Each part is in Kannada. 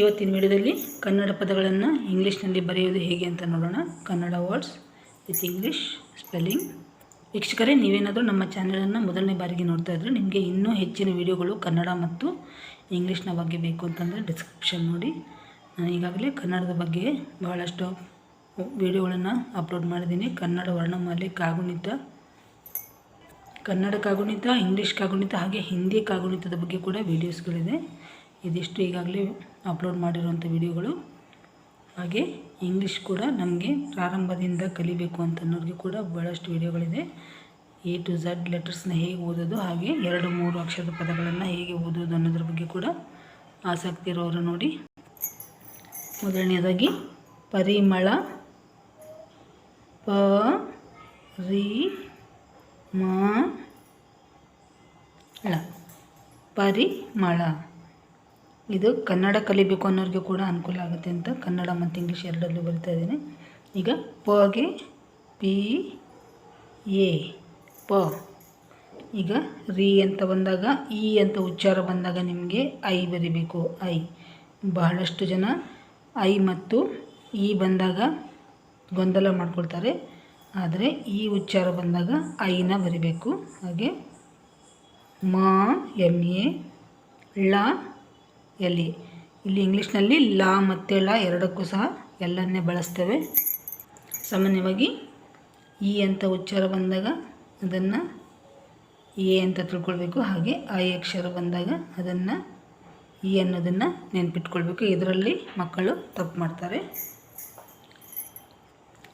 ಇವತ್ತಿನ ವಿಡಿಯೋದಲ್ಲಿ ಕನ್ನಡ ಪದಗಳನ್ನು ಇಂಗ್ಲೀಷ್ನಲ್ಲಿ ಬರೆಯೋದು ಹೇಗೆ ಅಂತ ನೋಡೋಣ. Kannada words with English spelling. ವೀಕ್ಷಕರೇ, ನೀವೇನಾದರೂ ನಮ್ಮ ಚಾನಲನ್ನು ಮೊದಲನೇ ಬಾರಿಗೆ ನೋಡ್ತಾ ಇದ್ದರೆ ನಿಮಗೆ ಇನ್ನೂ ಹೆಚ್ಚಿನ ವಿಡಿಯೋಗಳು ಕನ್ನಡ ಮತ್ತು ಇಂಗ್ಲೀಷ್ನ ಬಗ್ಗೆ ಬೇಕು ಅಂತಂದರೆ ಡಿಸ್ಕ್ರಿಪ್ಷನ್ ನೋಡಿ. ನಾನು ಈಗಾಗಲೇ ಕನ್ನಡದ ಬಗ್ಗೆ ಬಹಳಷ್ಟು ವಿಡಿಯೋಗಳನ್ನು ಅಪ್ಲೋಡ್ ಮಾಡಿದ್ದೀನಿ. ಕನ್ನಡ ವರ್ಣಮಾಲೆ ಕಾಗುಣಿತ. ಕನ್ನಡ ಕಾಗುಣಿತ, ಇಂಗ್ಲೀಷ್ ಕಾಗುಣಿತ, ಹಾಗೆ ಹಿಂದಿ ಕಾಗುಣಿತದ ಬಗ್ಗೆ ಕೂಡ ವೀಡಿಯೋಸ್ಗಳಿದೆ ಇದಿಷ್ಟು ಈಗಾಗಲೇ ಅಪ್ಲೋಡ್ ಮಾಡಿರುವಂಥ ವಿಡಿಯೋಗಳು. ಹಾಗೆ ಇಂಗ್ಲೀಷ್ ಕೂಡ ನಮಗೆ ಪ್ರಾರಂಭದಿಂದ ಕಲಿಬೇಕು ಅಂತ ಅನ್ನೋರಿಗೆ ಕೂಡ ಭಾಳಷ್ಟು ವಿಡಿಯೋಗಳಿದೆ. ಎ ಟು ಝಡ್ ಲೆಟರ್ಸ್ನ ಹೇಗೆ ಓದೋದು, ಹಾಗೆ ಎರಡು ಮೂರು ಅಕ್ಷರದ ಪದಗಳನ್ನು ಹೇಗೆ ಓದೋದು ಅನ್ನೋದ್ರ ಬಗ್ಗೆ ಕೂಡ ಆಸಕ್ತಿ ಇರೋರು ನೋಡಿ. ಮೊದಲನೇದಾಗಿ ಪರಿಮಳ ಪ ರಿ ಮ ಳ ಪರಿಮಳ. ಇದು ಕನ್ನಡ ಕಲಿಬೇಕು ಅನ್ನೋರಿಗೆ ಕೂಡ ಅನುಕೂಲ ಆಗುತ್ತೆ ಅಂತ ಕನ್ನಡ ಮತ್ತು ಇಂಗ್ಲೀಷ್ ಎರಡಲ್ಲೂ ಬರಿತಾ ಇದ್ದೀನಿ. ಈಗ ಪಗೆ ಪಿ ಎ, ಪ. ಈಗ ರಿ ಅಂತ ಬಂದಾಗ, ಇ ಅಂತ ಉಚ್ಚಾರ ಬಂದಾಗ ನಿಮಗೆ ಐ ಬರಿಬೇಕು, ಐ. ಬಹಳಷ್ಟು ಜನ ಐ ಮತ್ತು ಇ ಬಂದಾಗ ಗೊಂದಲ ಮಾಡ್ಕೊಳ್ತಾರೆ. ಆದರೆ ಈ ಉಚ್ಚಾರ ಬಂದಾಗ ಐನ ಬರಿಬೇಕು. ಹಾಗೆ ಮ, ಎಂ, ಎ, ಳ ಎಲ್ಲಿ? ಇಲ್ಲಿ ಇಂಗ್ಲೀಷ್ನಲ್ಲಿ ಲಾ ಮತ್ತು ಲಾ ಎರಡಕ್ಕೂ ಸಹ ಎಲ್ಲನ್ನೇ ಬಳಸ್ತೇವೆ. ಸಾಮಾನ್ಯವಾಗಿ ಈ ಅಂತ ಉಚ್ಚಾರ ಬಂದಾಗ ಅದನ್ನು ಎ ಅಂತ ತಿಳ್ಕೊಳ್ಬೇಕು. ಹಾಗೆ ಐ ಅಕ್ಷರ ಬಂದಾಗ ಅದನ್ನು ಇ ಅನ್ನೋದನ್ನು ನೆನ್ಪಿಟ್ಕೊಳ್ಬೇಕು. ಇದರಲ್ಲಿ ಮಕ್ಕಳು ತಪ್ಪು ಮಾಡ್ತಾರೆ.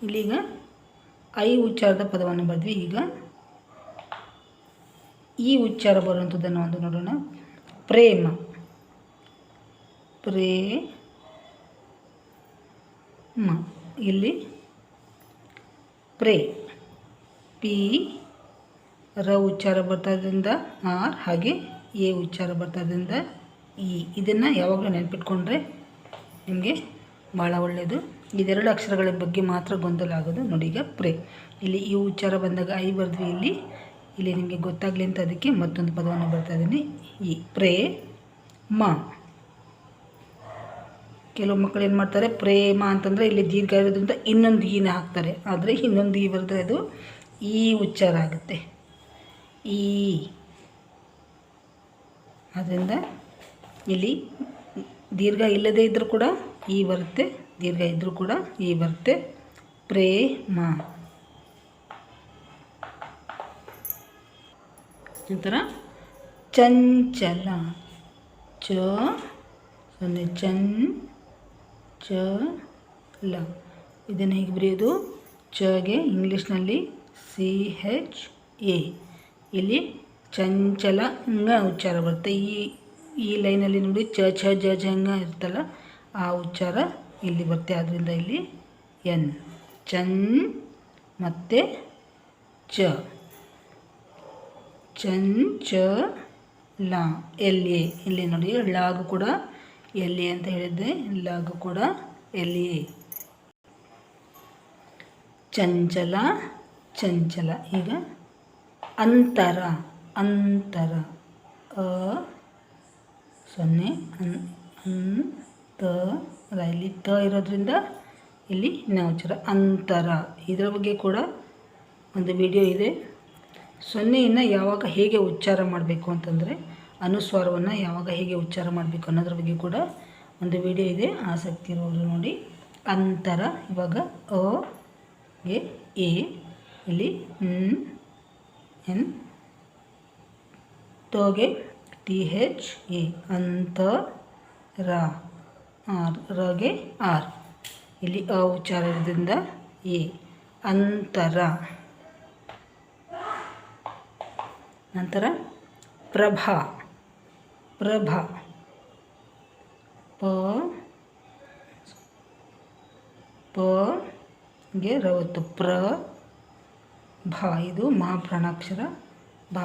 ಇಲ್ಲಿಗ ಐ ಉಚ್ಚಾರದ ಪದವನ್ನು ಬರೆದ್ವಿ. ಈಗ ಈ ಉಚ್ಚಾರ ಬರುವಂಥದ್ದನ್ನು ಒಂದು ನೋಡೋಣ. ಪ್ರೇಮ. ಪ್ರೇ ಮ. ಇಲ್ಲಿ ಪ್ರೇ. ಪಿ. ರ ಉಚ್ಚಾರ ಬರ್ತಾದ್ರಿಂದ ಆರ್ ಹಾಗೆ ಎ ಉಚ್ಚಾರ ಬರ್ತಾದ್ರಿಂದ ಇ. ಇದನ್ನು ಯಾವಾಗಲೂ ನೆನಪಿಟ್ಕೊಂಡ್ರೆ ನಿಮಗೆ ಭಾಳ ಒಳ್ಳೆಯದು ಇದೆರಡು ಅಕ್ಷರಗಳ ಬಗ್ಗೆ ಮಾತ್ರ ಗೊಂದಲ ಆಗೋದು. ನೋಡಿ ಈಗ ಪ್ರೇ. ಇಲ್ಲಿ ಈ ಉಚ್ಚಾರ ಬಂದಾಗ ಐ ಬರೆದ್ವಿ ಇಲ್ಲಿ. ಇಲ್ಲಿ ನಿಮಗೆ ಗೊತ್ತಾಗಲಿ ಅಂತ ಅದಕ್ಕೆ ಮತ್ತೊಂದು ಪದವನ್ನು ಬರ್ತಾ ಇದ್ದೀನಿ. ಈ ಪ್ರೇ. ಮ. ಕೆಲವು ಮಕ್ಕಳು ಏನು ಮಾಡ್ತಾರೆ, ಪ್ರೇಮ ಅಂತಂದರೆ ಇಲ್ಲಿ ದೀರ್ಘ ಇರೋದ್ರಿಂದ ಇನ್ನೊಂದು ಈನ ಹಾಕ್ತಾರೆ. ಆದರೆ ಇನ್ನೊಂದು ಈ ಬರ್ತದೆ, ಅದು ಈ ಉಚ್ಚಾರ ಆಗುತ್ತೆ. ಈ. ಅದರಿಂದ ಇಲ್ಲಿ ದೀರ್ಘ ಇಲ್ಲದೇ ಇದ್ದರೂ ಕೂಡ ಈ ಬರುತ್ತೆ, ದೀರ್ಘ ಇದ್ದರೂ ಕೂಡ ಈ ಬರುತ್ತೆ. ಪ್ರೇಮ. ನಂತರ ಚಂಚಲ. ಚ, ಸೊನ್ನೆ ಚನ್ ಚ ಲ. ಇದನ್ನು ಹೇಗೆ ಬರೆಯೋದು? ಚಗೆ ಇಂಗ್ಲೀಷ್ನಲ್ಲಿ ಸಿ ಹೆಚ್ ಎ. ಇಲ್ಲಿ ಚಂಚಲ ಂಗ ಉಚ್ಚಾರ ಬರುತ್ತೆ. ಈ ಈ ಲೈನಲ್ಲಿ ನೋಡಿ ಚ ಛ, ಜ ಜಂಗ ಇರ್ತಲ್ಲ ಆ ಉಚ್ಚಾರ ಇಲ್ಲಿ ಬರುತ್ತೆ. ಆದ್ದರಿಂದ ಇಲ್ಲಿ ಎನ್. ಚನ್ ಮತ್ತು ಚ. ಚಂಚ ಲ ಎಲ್, ಎ. ಇಲ್ಲಿ ನೋಡಿ ಲಾಗು ಕೂಡ ಎಲ್ ಎ ಅಂತ ಹೇಳಿದ್ದೆ. ಲಘು ಕೂಡ ಎಲ್ಲಿ? ಚಂಚಲ ಚಂಚಲ. ಈಗ ಅಂತರ ಅಂತರ. ಅ, ಸೊನ್ನೆ, ಅನ್ ಅಲ್ಲ ಇಲ್ಲಿ ತ ಇರೋದ್ರಿಂದ ಇಲ್ಲಿ ನವಚರ ಅಂತರ. ಇದರ ಬಗ್ಗೆ ಕೂಡ ಒಂದು ವಿಡಿಯೋ ಇದೆ. ಸೊನ್ನೆಯನ್ನು ಯಾವಾಗ ಹೇಗೆ ಉಚ್ಚಾರ ಮಾಡಬೇಕು ಅಂತಂದರೆ ಅನುಸ್ವಾರವನ್ನು ಯಾವಾಗ ಹೇಗೆ ಉಚ್ಚಾರ ಮಾಡಬೇಕು ಅನ್ನೋದ್ರ ಬಗ್ಗೆ ಕೂಡ ಒಂದು ವಿಡಿಯೋ ಇದೆ. ಆಸಕ್ತಿ ಇರೋರು ನೋಡಿ. ಅಂತರ ಇವಾಗ ಅ, ಗೆ, ಎ, ಇಲ್ಲಿ ಎನ್ ತೋಗೆ ಟಿ, ಹೆಚ್, ಎ, ಅಂತ, ರ, ಆರ್ ರಗೆ ಆರ್. ಇಲ್ಲಿ ಅ ಉಚ್ಚಾರದಿಂದ ಎ, ಅಂತರ. ನಂತರ ಪ್ರಭಾ. ಪ್ರಭಾ. ಪ ಪ ಗೆ ರವತ್ತು. ಪ್ರ, ಭ, ಇದು ಮಹಾಪ್ರಾಣಾಕ್ಷರ ಭ.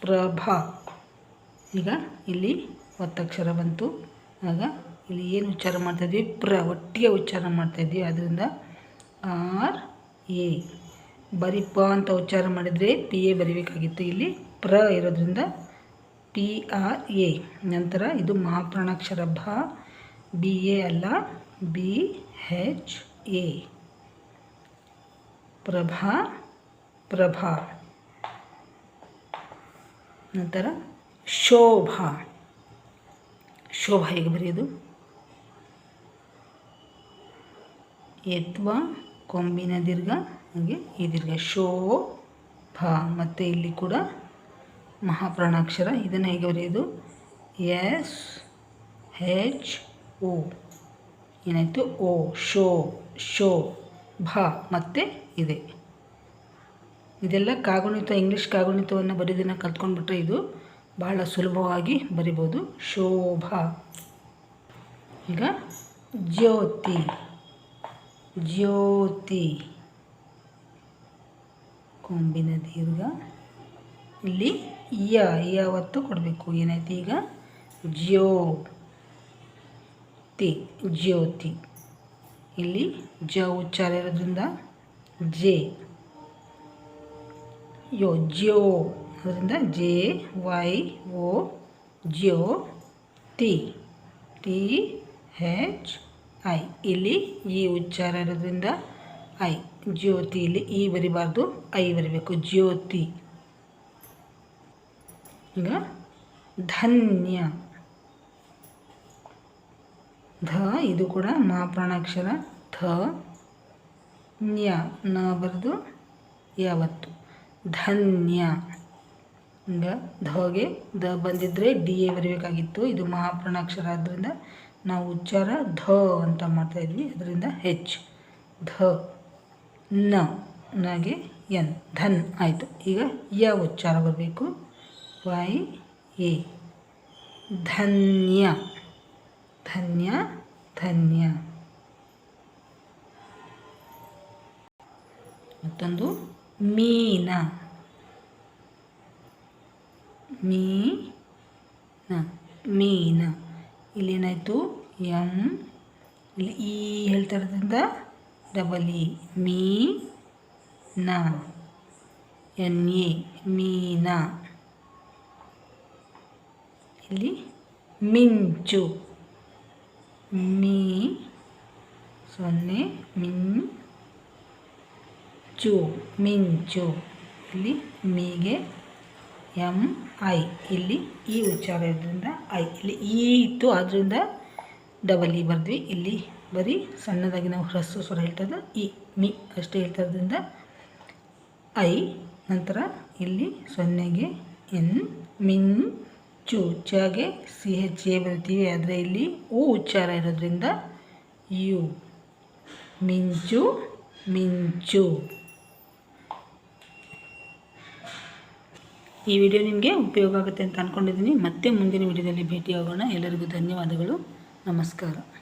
ಪ್ರಭ. ಈಗ ಇಲ್ಲಿ ಒತ್ತಕ್ಷರ ಬಂತು. ಆಗ ಇಲ್ಲಿ ಏನು ಉಚ್ಚಾರ ಮಾಡ್ತಾಯಿದ್ವಿ ಪ್ರ, ಒಟ್ಟಿಗೆ ಉಚ್ಚಾರ ಮಾಡ್ತಾಯಿದ್ವಿ ಅದರಿಂದ ಆರ್, ಎ. ಬರಿ ಪ ಅಂತ ಉಚ್ಚಾರ ಮಾಡಿದರೆ ಪಿ, ಎ ಬರಿಬೇಕಾಗಿತ್ತು. ಇಲ್ಲಿ ಪ್ರ ಇರೋದ್ರಿಂದ ಪಿ ಆರ್ ಎ. ನಂತರ ಇದು ಮಹಾಪ್ರಾಣಾಕ್ಷರ ಭ ಬಿ ಎ ಅಲ್ಲ, B H A. Prabha Prabha. ನಂತರ ಶೋಭಾ. ಶೋಭಾ ಹೇಗೆ ಬರೆಯೋದು? ಎತ್ವಾ, ಕೊಂಬಿನ ದೀರ್ಘ, ಹಾಗೆ ಈ ದೀರ್ಘ. ಶೋಭಾ. ಮತ್ತು ಇಲ್ಲಿ ಕೂಡ ಮಹಾಪ್ರಾಣಾಕ್ಷರ. ಇದನ್ನು ಹೇಗೆ ಬರೆಯೋದು? S, H, O. ಏನಾಯಿತು? ಓ, ಶೋ ಶೋ, ಭ, ಮತ್ತೆ ಇದೆ. ಇದೆಲ್ಲ ಕಾಗುಣಿತ, ಇಂಗ್ಲೀಷ್ ಕಾಗುಣಿತವನ್ನು ಬರೆಯೋದನ್ನು ಕಲ್ತ್ಕೊಂಡ್ಬಿಟ್ರೆ ಇದು ಬಹಳ ಸುಲಭವಾಗಿ ಬರಿಬೋದು. ಶೋಭಾ ಈಗ ಜ್ಯೋತಿ ಜ್ಯೋತಿ. ಕೊಂಬಿನ ದೀರ್ಘ. ಇಲ್ಲಿ ಯ ಯಾವತ್ತು ಕೊಡಬೇಕು. ಏನಾಯ್ತು ಈಗ? ಜ್ಯೋ ತಿ ಜ್ಯೋತಿ. ಇಲ್ಲಿ ಜ ಉಚ್ಚಾರ ಇರೋದ್ರಿಂದ ಜೆ. ಯೋ, ಜ್ಯೋ ಅದರಿಂದ ಜೆ, ವೈ, ಓ, ಜ್ಯೋ ತಿ ಟಿ, ಹೆಚ್, ಐ. ಇಲ್ಲಿ ಈ ಉಚ್ಚಾರ ಇರೋದ್ರಿಂದ ಐ. ಜ್ಯೋತಿ, ಇಲ್ಲಿ ಈ ಬರಿಬಾರ್ದು, ಐ ಬರಿಬೇಕು. ಜ್ಯೋತಿ. ಈಗ ಧನ್ಯ. ಧ, ಇದು ಕೂಡ ಮಹಾಪ್ರಾಣಾಕ್ಷರ ಧ, ನ್ಯ. ನ ಬರೆದು ಯಾವತ್ತು? ಧನ್ಯ. ಈಗ ಧಗೆ, ದ ಬಂದಿದ್ದರೆ ಡಿ ಎ ಬರಬೇಕಾಗಿತ್ತು. ಇದು ಮಹಾಪ್ರಾಣಾಕ್ಷರ ಆದ್ದರಿಂದ ನಾವು ಉಚ್ಚಾರ ಧ ಅಂತ ಮಾಡ್ತಾಯಿದ್ವಿ ಅದರಿಂದ ಹೆಚ್. ಧ, ನ ನಗೆ ಎನ್. ಧನ್. ಆಯಿತು. ಈಗ ಯ ಉಚ್ಚಾರ ಬರಬೇಕು. Y A. ಧನ್ಯ. ಧನ್ಯ ಧನ್ಯ. ಮತ್ತೊಂದು. ಮೀನ. ಮೀನ. ಮೀನ. ಇಲ್ಲೇನಾಯಿತು? ಎಂ. ಇಲ್ಲಿ, ಈ ಹೇಳ್ತಾ ಇರೋದ್ರಿಂದ ಡಬಲ್ ಇ. ಮೀ ನ ಎನ್ ಎ. ಮೀನ. ಇಲ್ಲಿ ಮಿಂಚು. ಮೀ ಸೊನ್ನೆ, ಮಿಂಚು ಮಿಂಚು. ಇಲ್ಲಿ ಮೀಗೆ ಎಂ ಐ. ಇಲ್ಲಿ ಈ ಉಚ್ಚಾರ ಇರೋದ್ರಿಂದ ಐ. ಇಲ್ಲಿ ಈ ಇತ್ತು ಆದ್ದರಿಂದ ಡಬಲ್ ಇ ಬರೆದ್ವಿ. ಇಲ್ಲಿ ಬರೀ ಸಣ್ಣದಾಗಿ ನಾವು ಹ್ರಸ್ವ ಸ್ವರ ಹೇಳ್ತದ ಇ ಮಿ ಅಷ್ಟೇ ಹೇಳ್ತಾ ಐ. ನಂತರ ಇಲ್ಲಿ ಸೊನ್ನೆಗೆ ಎನ್, ಮಿನ್ ಚು ಉಚ್ಚಾಗೆ ಸಿ ಹೆಚ್ ಎ ಬರ್ತೀವಿ ಆದರೆ ಇಲ್ಲಿ ಉ ಉಚ್ಚಾರ ಇರೋದ್ರಿಂದ ಯು. ಮಿಂಚು ಮಿಂಚು. ಈ ವಿಡಿಯೋ ನಿಮಗೆ ಉಪಯೋಗ ಆಗುತ್ತೆ ಅಂತ ಅಂದ್ಕೊಂಡಿದ್ದೀನಿ ಮತ್ತೆ ಮುಂದಿನ ವಿಡಿಯೋದಲ್ಲಿ ಭೇಟಿಯಾಗೋಣ. ಎಲ್ಲರಿಗೂ ಧನ್ಯವಾದಗಳು. ನಮಸ್ಕಾರ.